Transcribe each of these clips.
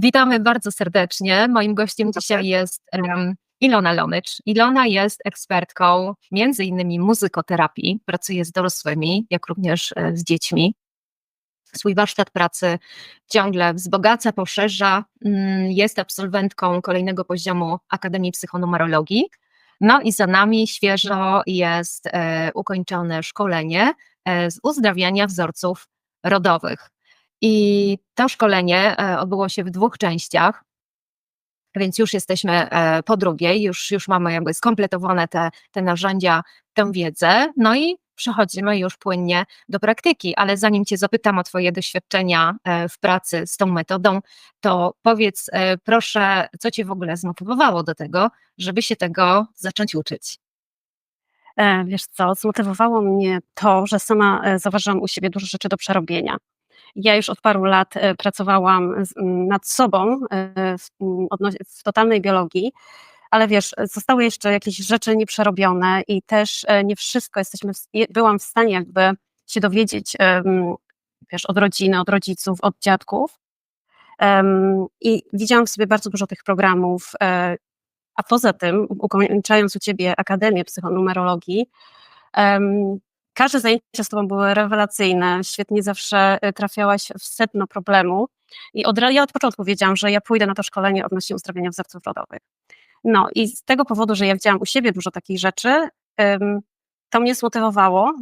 Witamy bardzo serdecznie. Moim gościem dzisiaj jest um, Ilona Lomycz. Ilona jest ekspertką między innymi muzykoterapii, pracuje z dorosłymi, jak również e, z dziećmi. Swój warsztat pracy ciągle wzbogaca, poszerza. Mm, jest absolwentką kolejnego poziomu Akademii Psychonumerologii. No i za nami świeżo jest e, ukończone szkolenie e, z uzdrawiania wzorców rodowych. I to szkolenie e, odbyło się w dwóch częściach, więc już jesteśmy e, po drugiej, już, już mamy jakby skompletowane te, te narzędzia, tę wiedzę, no i przechodzimy już płynnie do praktyki, ale zanim Cię zapytam o Twoje doświadczenia e, w pracy z tą metodą, to powiedz proszę, co Cię w ogóle zmotywowało do tego, żeby się tego zacząć uczyć? Wiesz co, zmotywowało mnie to, że sama zauważyłam u siebie dużo rzeczy do przerobienia. Ja już od paru lat e, pracowałam nad sobą e, w totalnej biologii, ale wiesz, zostały jeszcze jakieś rzeczy nieprzerobione i też e, nie wszystko jesteśmy, byłam w stanie jakby się dowiedzieć, wiesz, od rodziny, od rodziców, od dziadków. I widziałam w sobie bardzo dużo tych programów, a poza tym, ukończając u Ciebie Akademię Psychonumerologii, Każde zajęcia z Tobą były rewelacyjne, świetnie zawsze y, trafiałaś w sedno problemu. I od, ja od początku wiedziałam, że ja pójdę na to szkolenie odnośnie uzdrawiania wzorców rodowych. No i z tego powodu, że ja widziałam u siebie dużo takich rzeczy, to mnie zmotywowało,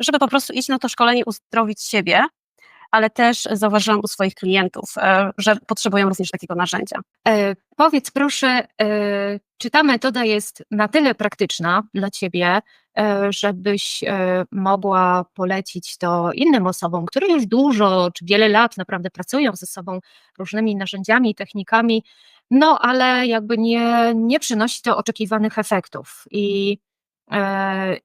żeby po prostu iść na to szkolenie, uzdrowić siebie, ale też zauważyłam u swoich klientów, e, że potrzebują również takiego narzędzia. E, powiedz proszę, e, czy ta metoda jest na tyle praktyczna dla Ciebie, żebyś mogła polecić to innym osobom, które już dużo czy wiele lat naprawdę pracują ze sobą różnymi narzędziami, technikami, no ale jakby nie, nie przynosi to oczekiwanych efektów. I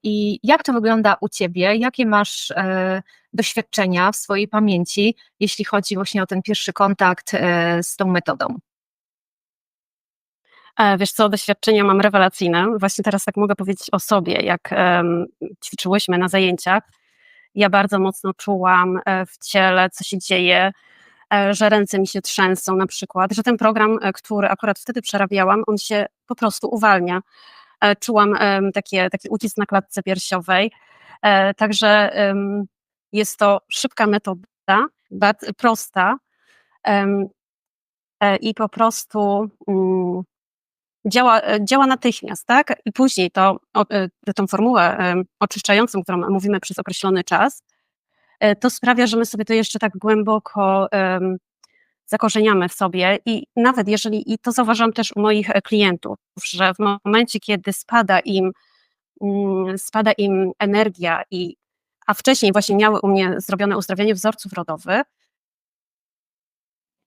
I jak to wygląda u Ciebie? Jakie masz e, doświadczenia w swojej pamięci, jeśli chodzi właśnie o ten pierwszy kontakt e, z tą metodą? Wiesz co, doświadczenia mam rewelacyjne. Właśnie teraz tak mogę powiedzieć o sobie, jak ćwiczyłyśmy na zajęciach. Ja bardzo mocno czułam w ciele, co się dzieje, że ręce mi się trzęsą na przykład, że ten program, który akurat wtedy przerabiałam, on się po prostu uwalnia. E, czułam takie, taki ucisk na klatce piersiowej. E, także jest to szybka metoda, prosta e, i po prostu mm, działa, działa natychmiast, tak? I później to, tą formułę oczyszczającą, którą mówimy przez określony czas, to sprawia, że my sobie to jeszcze tak głęboko zakorzeniamy w sobie i nawet jeżeli, i to zauważam też u moich e, klientów, że w momencie, kiedy spada im, mm, spada im energia i a wcześniej właśnie miały u mnie zrobione uzdrawianie wzorców rodowych,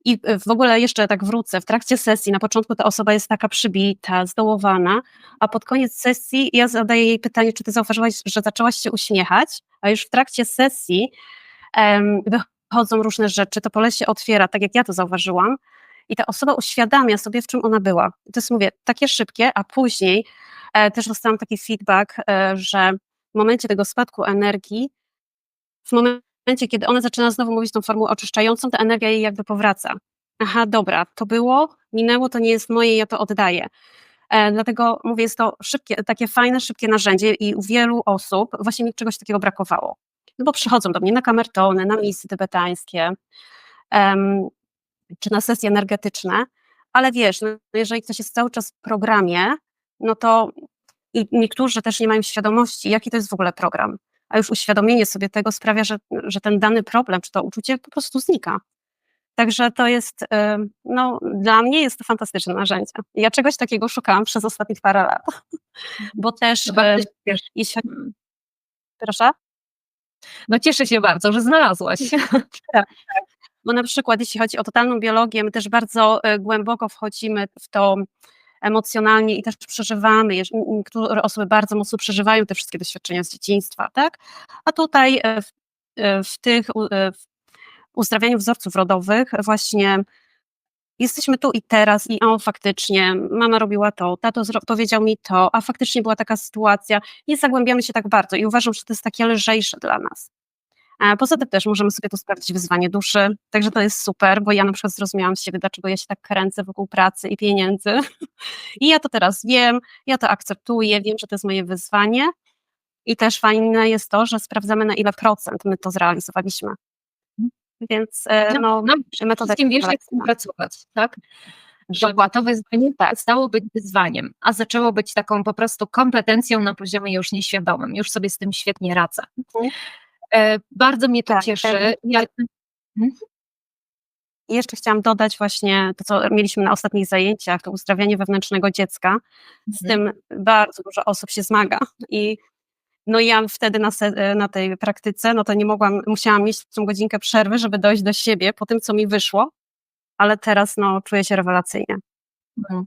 i e, w ogóle jeszcze tak wrócę, w trakcie sesji na początku ta osoba jest taka przybita, zdołowana, a pod koniec sesji ja zadaję jej pytanie, czy ty zauważyłaś, że zaczęłaś się uśmiechać, a już w trakcie sesji um, chodzą różne rzeczy, to pole się otwiera, tak jak ja to zauważyłam, i ta osoba uświadamia sobie, w czym ona była. to jest, mówię, takie szybkie, a później e, też dostałam taki feedback, e, że w momencie tego spadku energii, w momencie, kiedy ona zaczyna znowu mówić tą formułę oczyszczającą, ta energia jej jakby powraca. Aha, dobra, to było, minęło, to nie jest moje, ja to oddaję. E, dlatego mówię, jest to szybkie, takie fajne, szybkie narzędzie i u wielu osób właśnie mi czegoś takiego brakowało no bo przychodzą do mnie na kamertony, na misy tybetańskie, um, czy na sesje energetyczne, ale wiesz, no, jeżeli ktoś jest cały czas w programie, no to i niektórzy też nie mają świadomości, jaki to jest w ogóle program, a już uświadomienie sobie tego sprawia, że, że ten dany problem, czy to uczucie po prostu znika. Także to jest, no, dla mnie jest to fantastyczne narzędzie. Ja czegoś takiego szukałam przez ostatnich parę lat, bo też, jeśli, proszę? No cieszę się bardzo, że znalazłaś. Tak, tak. Bo na przykład jeśli chodzi o totalną biologię, my też bardzo e, głęboko wchodzimy w to emocjonalnie i też przeżywamy. Niektóre osoby bardzo mocno przeżywają te wszystkie doświadczenia z dzieciństwa, tak? A tutaj e, w, e, w tych w uzdrawianiu wzorców rodowych właśnie jesteśmy tu i teraz i o faktycznie, mama robiła to, tato powiedział mi to, a faktycznie była taka sytuacja. Nie zagłębiamy się tak bardzo i uważam, że to jest takie lżejsze dla nas. Poza tym też możemy sobie tu sprawdzić wyzwanie duszy, także to jest super, bo ja na przykład zrozumiałam siebie, dlaczego ja się tak kręcę wokół pracy i pieniędzy. I ja to teraz wiem, ja to akceptuję, wiem, że to jest moje wyzwanie. I też fajne jest to, że sprawdzamy na ile procent my to zrealizowaliśmy. Więc e, no, no, metoda wszystkim wiesz, jak z tym rewelacyjna. pracować, tak? Żeby to wyzwanie stało być wyzwaniem, a zaczęło być taką po prostu kompetencją na poziomie już nieświadomym. Już sobie z tym świetnie radzę. Mhm. E, bardzo mnie to Tak, cieszy. Ja, I jeszcze chciałam dodać właśnie to, co mieliśmy na ostatnich zajęciach, to uzdrawianie wewnętrznego dziecka. Z Mhm. tym bardzo dużo osób się zmaga i no ja wtedy na, se, na tej praktyce, no to nie mogłam, musiałam mieć tą godzinkę przerwy, żeby dojść do siebie po tym, co mi wyszło, ale teraz no czuję się rewelacyjnie. Mhm.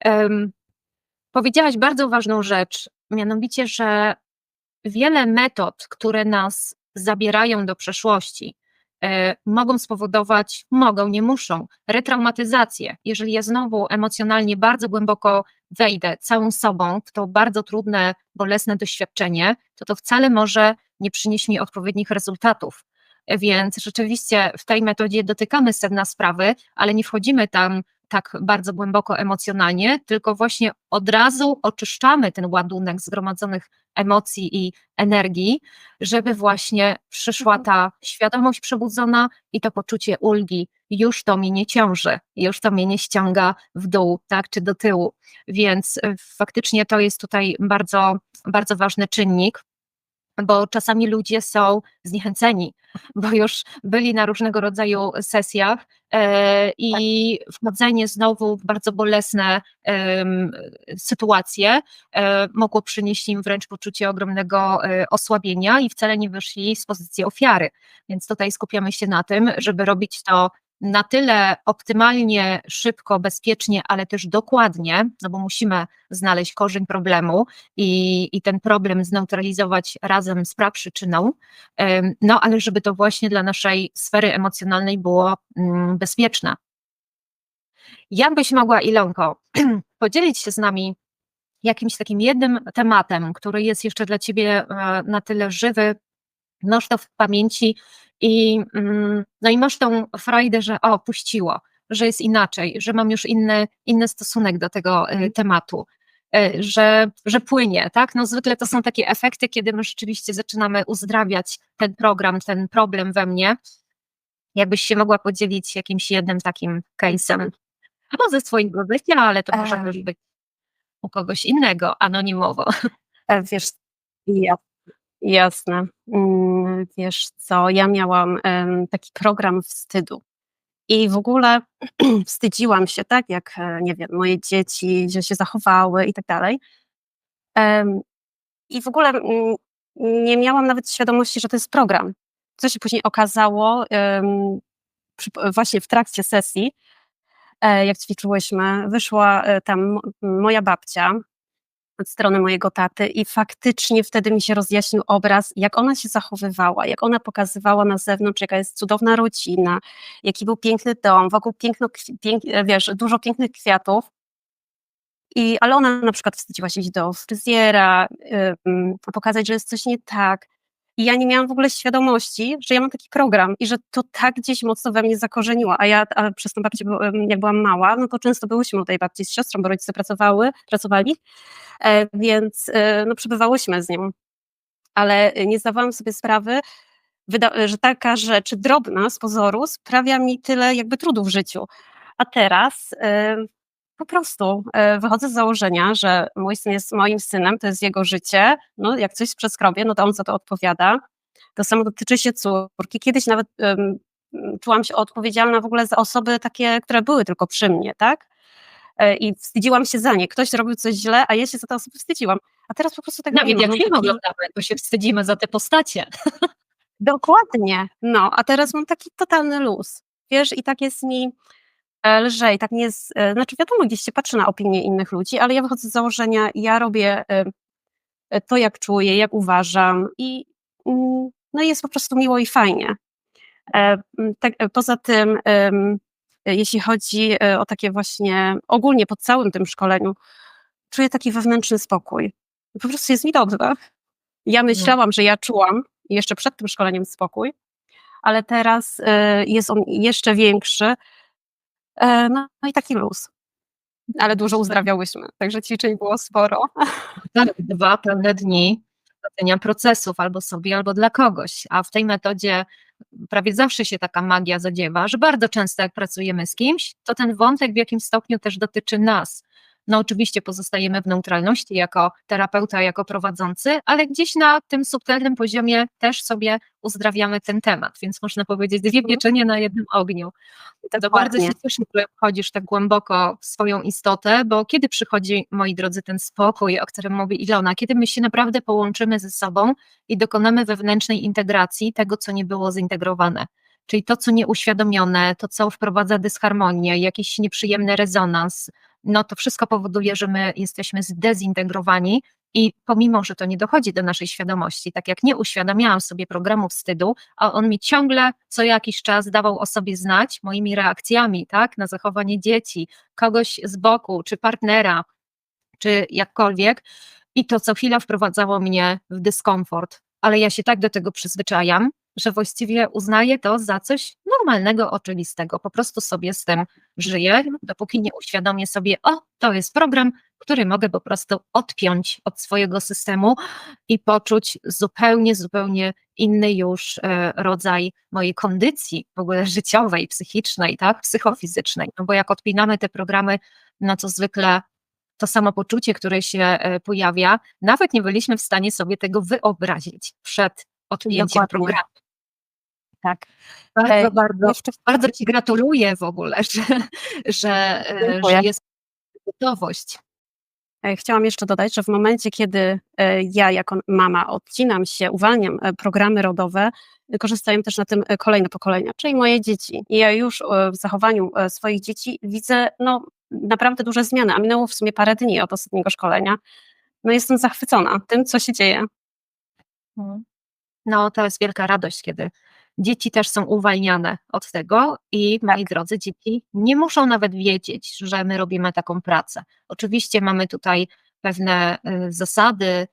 Em, powiedziałaś bardzo ważną rzecz, mianowicie, że wiele metod, które nas zabierają do przeszłości, e, mogą spowodować, mogą, nie muszą, retraumatyzację. Jeżeli ja znowu emocjonalnie bardzo głęboko wejdę całą sobą w to bardzo trudne, bolesne doświadczenie, to to wcale może nie przynieść mi odpowiednich rezultatów. E, Więc rzeczywiście w tej metodzie dotykamy sedna sprawy, ale nie wchodzimy tam tak bardzo głęboko emocjonalnie, tylko właśnie od razu oczyszczamy ten ładunek zgromadzonych emocji i energii, żeby właśnie przyszła ta świadomość przebudzona i to poczucie ulgi. Już to mnie nie ciąży, już to mnie nie ściąga w dół, tak, czy do tyłu. Więc y, faktycznie to jest tutaj bardzo, bardzo ważny czynnik bo czasami ludzie są zniechęceni, bo już byli na różnego rodzaju sesjach e, i wchodzenie znowu w bardzo bolesne sytuacje e, mogło przynieść im wręcz poczucie ogromnego e, osłabienia i wcale nie wyszli z pozycji ofiary. Więc tutaj skupiamy się na tym, żeby robić to na tyle optymalnie, szybko, bezpiecznie, ale też dokładnie, no bo musimy znaleźć korzeń problemu i, i ten problem zneutralizować razem z praprzyczyną, no ale żeby to właśnie dla naszej sfery emocjonalnej było mm, bezpieczne. Jakbyś mogła, Ilonko, podzielić się z nami jakimś takim jednym tematem, który jest jeszcze dla Ciebie e, na tyle żywy, masz to w pamięci i, mm, no i masz tą frajdę, że o, puściło, że jest inaczej, że mam już inny, inny stosunek do tego e, tematu, e, że, że płynie, tak? No zwykle to są takie efekty, kiedy my rzeczywiście zaczynamy uzdrawiać ten program, ten problem we mnie. Jakbyś się mogła podzielić jakimś jednym takim case'em, albo ze swojego życia, ale to może też być u kogoś innego, anonimowo. E, Wiesz, ja, jasne. Mm, Wiesz co, ja miałam taki program wstydu. I w ogóle wstydziłam się, tak, jak, e, nie wiem, moje dzieci, że się zachowały i tak dalej. I w ogóle mm, nie miałam nawet świadomości, że to jest program. Co się później okazało właśnie w trakcie sesji, e, jak ćwiczyłyśmy, wyszła e, tam mo- moja babcia od strony mojego taty i faktycznie wtedy mi się rozjaśnił obraz, jak ona się zachowywała, jak ona pokazywała na zewnątrz, jaka jest cudowna rodzina, jaki był piękny dom, wokół piękno, pięk, wiesz, dużo pięknych kwiatów. I, ale ona na przykład wstydziła się iść do fryzjera, ym, pokazać, że jest coś nie tak. I ja nie miałam w ogóle świadomości, że ja mam taki program i że to tak gdzieś mocno we mnie zakorzeniło. A ja a przez tą babcię, jak byłam mała, no to często byłyśmy u tej babci z siostrą, bo rodzice pracowały, pracowali, e, więc e, no, przebywałyśmy z nią. Ale nie zdawałam sobie sprawy, że taka rzecz drobna z pozoru sprawia mi tyle jakby trudu w życiu. A teraz po prostu e, wychodzę z założenia, że mój syn jest moim synem, to jest jego życie. No, jak coś przeskrobię, no to on za to odpowiada. To samo dotyczy się córki. Kiedyś nawet em, czułam się odpowiedzialna w ogóle za osoby takie, które były tylko przy mnie, tak? E, I wstydziłam się za nie. Ktoś zrobił coś źle, a ja się za te osoby wstydziłam. A teraz po prostu tego Nawet nie jak film Mam taki- oglądamy, to się wstydzimy za te postacie. Dokładnie. No, a teraz mam taki totalny luz. Wiesz, i tak jest mi lżej, tak nie jest, znaczy wiadomo, gdzieś się patrzy na opinie innych ludzi, ale ja wychodzę z założenia, ja robię e, e, to, jak czuję, jak uważam i mm, no jest po prostu miło i fajnie. E, Tak, poza tym, jeśli chodzi o takie właśnie, ogólnie po całym tym szkoleniu, czuję taki wewnętrzny spokój. Po prostu jest mi dobrze. Ja myślałam, że ja czułam jeszcze przed tym szkoleniem spokój, ale teraz jest on jeszcze większy. E, No i taki luz. Ale dużo uzdrawiałyśmy, także ćwiczeń było sporo. Tak, dwa pełne dni prowadzenia procesów albo sobie, albo dla kogoś. A w tej metodzie prawie zawsze się taka magia zadziewa, że bardzo często jak pracujemy z kimś, to ten wątek w jakimś stopniu też dotyczy nas. No oczywiście pozostajemy w neutralności jako terapeuta, jako prowadzący, ale gdzieś na tym subtelnym poziomie też sobie uzdrawiamy ten temat, więc można powiedzieć dwie pieczenie na jednym ogniu. To bardzo się cieszę, że wchodzisz tak głęboko w swoją istotę, bo kiedy przychodzi, moi drodzy, ten spokój, o którym mówi Ilona, kiedy my się naprawdę połączymy ze sobą i dokonamy wewnętrznej integracji tego, co nie było zintegrowane. Czyli to, co nieuświadomione, to, co wprowadza dysharmonię, jakiś nieprzyjemny rezonans, no to wszystko powoduje, że my jesteśmy zdezintegrowani i pomimo, że to nie dochodzi do naszej świadomości, tak jak nie uświadamiałam sobie programu wstydu, a on mi ciągle co jakiś czas dawał o sobie znać moimi reakcjami, tak, na zachowanie dzieci, kogoś z boku, czy partnera, czy jakkolwiek, i to co chwila wprowadzało mnie w dyskomfort, ale ja się tak do tego przyzwyczajam, że właściwie uznaję to za coś normalnego, oczywistego. Po prostu sobie z tym żyję, dopóki nie uświadomię sobie, o, to jest program, który mogę po prostu odpiąć od swojego systemu i poczuć zupełnie, zupełnie inny już e, rodzaj mojej kondycji w ogóle życiowej, psychicznej, tak, psychofizycznej. No bo jak odpinamy te programy, no to zwykle to samopoczucie, które się e, pojawia, nawet nie byliśmy w stanie sobie tego wyobrazić przed odpięciem Dokładnie. programu. Tak. Bardzo, Ej, bardzo, Jeszcze bardzo Ci gratuluję w ogóle, że, że, e, Dziękuję. że jest gotowość. E, Chciałam jeszcze dodać, że w momencie, kiedy e, ja jako mama odcinam się, uwalniam e, programy rodowe, e, korzystają też na tym e, kolejne pokolenia, czyli moje dzieci. I ja już e, w zachowaniu e, swoich dzieci widzę no, naprawdę duże zmiany, a minęło w sumie parę dni od ostatniego szkolenia. No jestem zachwycona tym, co się dzieje. No, to jest wielka radość, kiedy dzieci też są uwalniane od tego i moi drodzy, dzieci nie muszą nawet wiedzieć, że my robimy taką pracę. Oczywiście mamy tutaj pewne y, zasady,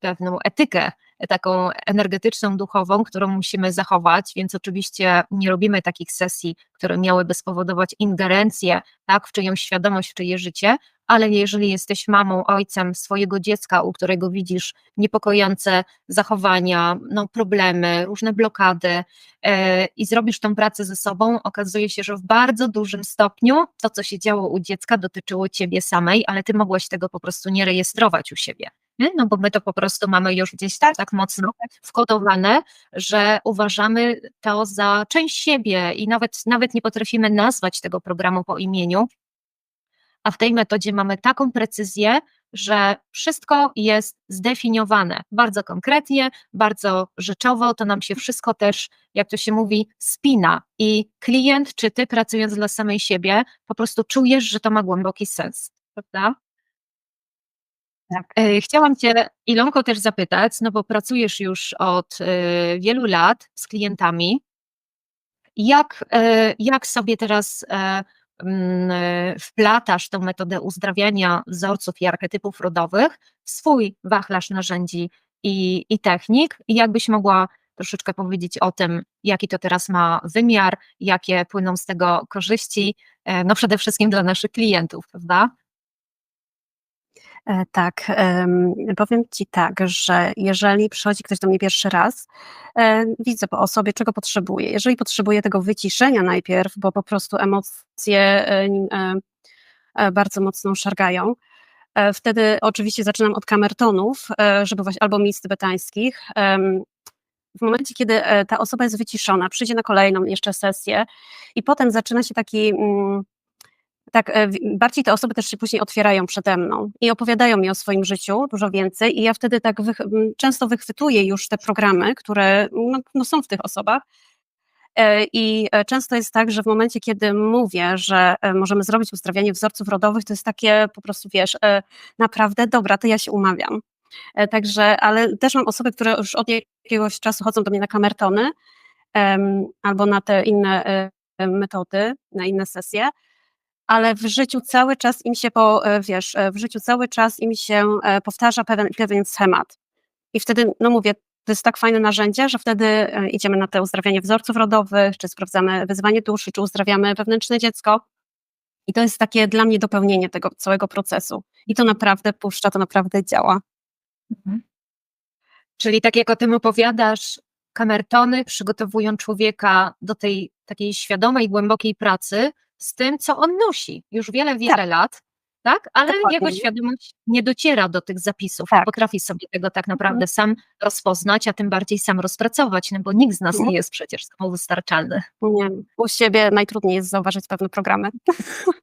pewną etykę, taką energetyczną, duchową, którą musimy zachować, więc oczywiście nie robimy takich sesji, które miałyby spowodować ingerencję tak, w czyjąś świadomość, w czyje życie, ale jeżeli jesteś mamą, ojcem swojego dziecka, u którego widzisz niepokojące zachowania, no, problemy, różne blokady e, i zrobisz tą pracę ze sobą, okazuje się, że w bardzo dużym stopniu to, co się działo u dziecka, dotyczyło ciebie samej, ale ty mogłaś tego po prostu nie rejestrować u siebie. No bo my to po prostu mamy już gdzieś tak, tak mocno wkodowane, że uważamy to za część siebie i nawet, nawet nie potrafimy nazwać tego programu po imieniu, a w tej metodzie mamy taką precyzję, że wszystko jest zdefiniowane bardzo konkretnie, bardzo rzeczowo, to nam się wszystko też, jak to się mówi, spina i klient czy ty pracując dla samej siebie, po prostu czujesz, że to ma głęboki sens, prawda? Tak. E, Chciałam Cię, Ilonko, też zapytać, no bo pracujesz już od e, wielu lat z klientami. Jak, e, jak sobie teraz mm, wplatasz tę metodę uzdrawiania wzorców i archetypów rodowych w swój wachlarz narzędzi i, i technik? I jakbyś mogła troszeczkę powiedzieć o tym, jaki to teraz ma wymiar, jakie płyną z tego korzyści, no przede wszystkim dla naszych klientów, prawda? E, Tak, em, powiem Ci tak, że jeżeli przychodzi ktoś do mnie pierwszy raz, e, widzę po osobie, czego potrzebuje. Jeżeli potrzebuje tego wyciszenia najpierw, bo po prostu emocje e, bardzo mocno szargają, wtedy oczywiście zaczynam od kamertonów, żeby właśnie, albo miejsc tybetańskich. W momencie, kiedy ta osoba jest wyciszona, przyjdzie na kolejną jeszcze sesję i potem zaczyna się taki... tak, e, bardziej te osoby też się później otwierają przede mną i opowiadają mi o swoim życiu dużo więcej i ja wtedy tak wych, często wychwytuję już te programy, które no, no są w tych osobach E, i e, często jest tak, że w momencie, kiedy mówię, że możemy zrobić uzdrawianie wzorców rodowych, to jest takie po prostu, wiesz, naprawdę, dobra, to ja się umawiam. Także, ale też mam osoby, które już od jakiegoś czasu chodzą do mnie na kamertony albo na te inne metody, na inne sesje, ale w życiu cały czas im się, po, e, wiesz, e, w życiu cały czas im się e, powtarza pewien, pewien schemat. I wtedy, no mówię, to jest tak fajne narzędzie, że wtedy idziemy na te uzdrawianie wzorców rodowych, czy sprawdzamy wyzwanie duszy, czy uzdrawiamy wewnętrzne dziecko. I to jest takie dla mnie dopełnienie tego całego procesu. I to naprawdę puszcza, to naprawdę działa. Mhm. Czyli tak jak o tym opowiadasz, kamertony przygotowują człowieka do tej takiej świadomej, głębokiej pracy z tym, co on nosi już wiele, wiele lat, tak? Ale Dokładnie. jego świadomość nie dociera do tych zapisów, Tak. potrafi sobie tego tak naprawdę sam rozpoznać, a tym bardziej sam rozpracować, no bo nikt z nas Mhm. nie jest przecież samowystarczalny. Nie, u siebie najtrudniej jest zauważyć pewne programy.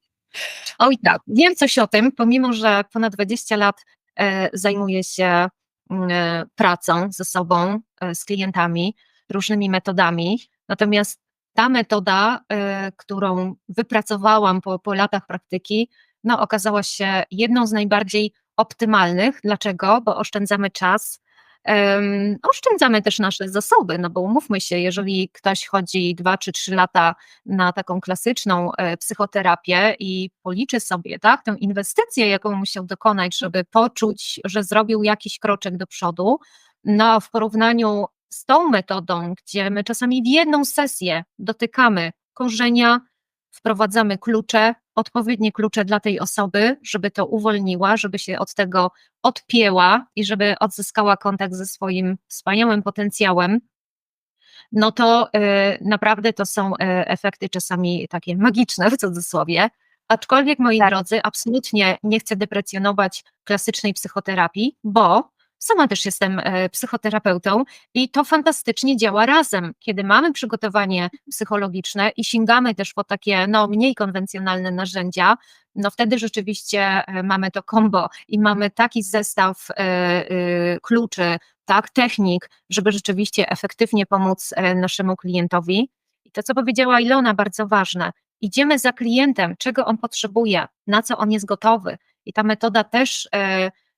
Oj tak, wiem coś o tym, pomimo że ponad 20 lat e, zajmuję się mm, e, pracą ze sobą, e, z klientami, różnymi metodami. Natomiast ta metoda, e, którą wypracowałam po, po latach praktyki, no, okazała się jedną z najbardziej optymalnych. Dlaczego? Bo oszczędzamy czas, em, oszczędzamy też nasze zasoby, no bo umówmy się, jeżeli ktoś chodzi 2 czy 3 lata na taką klasyczną e, psychoterapię i policzy sobie tak, tę inwestycję, jaką musiał dokonać, żeby poczuć, że zrobił jakiś kroczek do przodu, no w porównaniu z tą metodą, gdzie my czasami w jedną sesję dotykamy korzenia, wprowadzamy klucze, odpowiednie klucze dla tej osoby, żeby to uwolniła, żeby się od tego odpięła i żeby odzyskała kontakt ze swoim wspaniałym potencjałem, no to e, naprawdę to są e, efekty czasami takie magiczne w cudzysłowie. Aczkolwiek, moi Tak. drodzy, absolutnie nie chcę deprecjonować klasycznej psychoterapii, bo sama też jestem e, psychoterapeutą i to fantastycznie działa razem, kiedy mamy przygotowanie psychologiczne i sięgamy też po takie no, mniej konwencjonalne narzędzia, no wtedy rzeczywiście e, mamy to kombo i mamy taki zestaw e, kluczy, tak, technik, żeby rzeczywiście efektywnie pomóc naszemu klientowi. I to, co powiedziała Ilona, bardzo ważne. Idziemy za klientem, czego on potrzebuje, na co on jest gotowy. I ta metoda też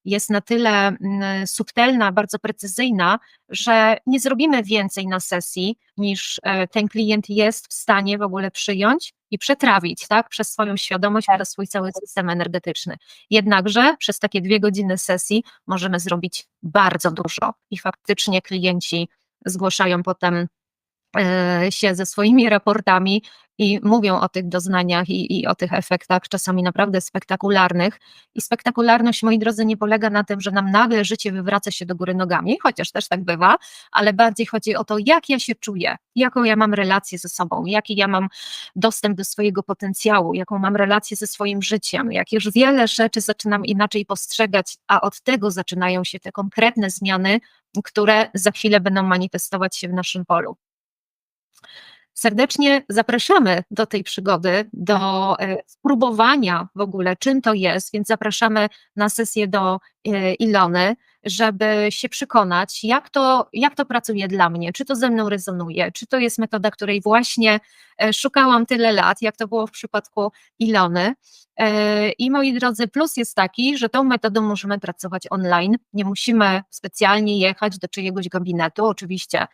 jest na tyle mm, subtelna, bardzo precyzyjna, że nie zrobimy więcej na sesji, niż e, ten klient jest w stanie w ogóle przyjąć i przetrawić, tak, przez swoją świadomość, przez swój cały system energetyczny. Jednakże przez takie dwie godziny sesji możemy zrobić bardzo dużo i faktycznie klienci zgłaszają potem się ze swoimi raportami i mówią o tych doznaniach i, i o tych efektach, czasami naprawdę spektakularnych. I spektakularność, moi drodzy, nie polega na tym, że nam nagle życie wywraca się do góry nogami, chociaż też tak bywa, ale bardziej chodzi o to, jak ja się czuję, jaką ja mam relację ze sobą, jaki ja mam dostęp do swojego potencjału, jaką mam relację ze swoim życiem, jak już wiele rzeczy zaczynam inaczej postrzegać, a od tego zaczynają się te konkretne zmiany, które za chwilę będą manifestować się w naszym polu. Serdecznie zapraszamy do tej przygody, do e, spróbowania w ogóle, czym to jest, więc zapraszamy na sesję do e, Ilony, żeby się przekonać, jak to, jak to pracuje dla mnie, czy to ze mną rezonuje, czy to jest metoda, której właśnie e, szukałam tyle lat, jak to było w przypadku Ilony. I moi drodzy, plus jest taki, że tą metodą możemy pracować online, nie musimy specjalnie jechać do czyjegoś gabinetu, oczywiście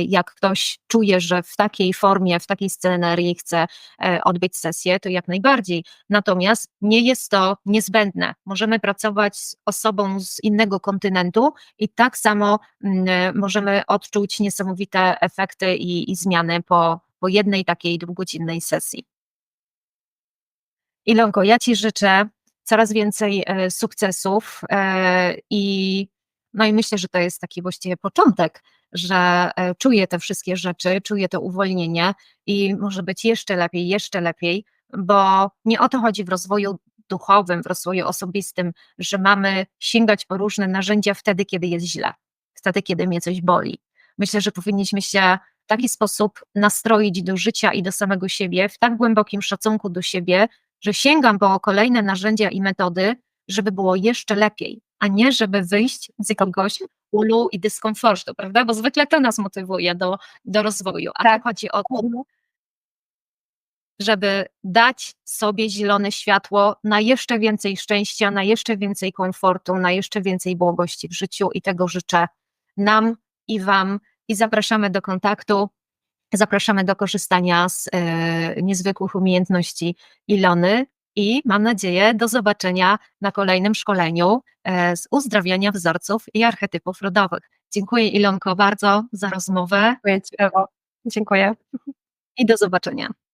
jak ktoś czuje, że w takiej formie, w takiej scenerii chce e, odbyć sesję, to jak najbardziej. Natomiast nie jest to niezbędne. Możemy pracować z osobą z innego kontynentu i tak samo mm, możemy odczuć niesamowite efekty i, i zmiany po, po jednej takiej dwugodzinnej sesji. Ilonko, ja Ci życzę coraz więcej e, sukcesów e, i no i myślę, że to jest taki właściwie początek, że e, czuję te wszystkie rzeczy, czuję to uwolnienie i może być jeszcze lepiej, jeszcze lepiej, bo nie o to chodzi w rozwoju duchowym, w rozwoju osobistym, że mamy sięgać po różne narzędzia wtedy, kiedy jest źle, wtedy, kiedy mnie coś boli. Myślę, że powinniśmy się w taki sposób nastroić do życia i do samego siebie, w tak głębokim szacunku do siebie, że sięgam po kolejne narzędzia i metody, żeby było jeszcze lepiej, a nie żeby wyjść z jakiegoś ulu i dyskomfortu, prawda? Bo zwykle to nas motywuje do, do rozwoju. A tak. chodzi o to, żeby dać sobie zielone światło na jeszcze więcej szczęścia, na jeszcze więcej komfortu, na jeszcze więcej błogości w życiu i tego życzę nam i Wam i zapraszamy do kontaktu. Zapraszamy do korzystania z e, niezwykłych umiejętności Ilony i mam nadzieję do zobaczenia na kolejnym szkoleniu e, z uzdrawiania wzorców i archetypów rodowych. Dziękuję Ilonko bardzo za rozmowę Dziękuję. Dziękuję. i do zobaczenia.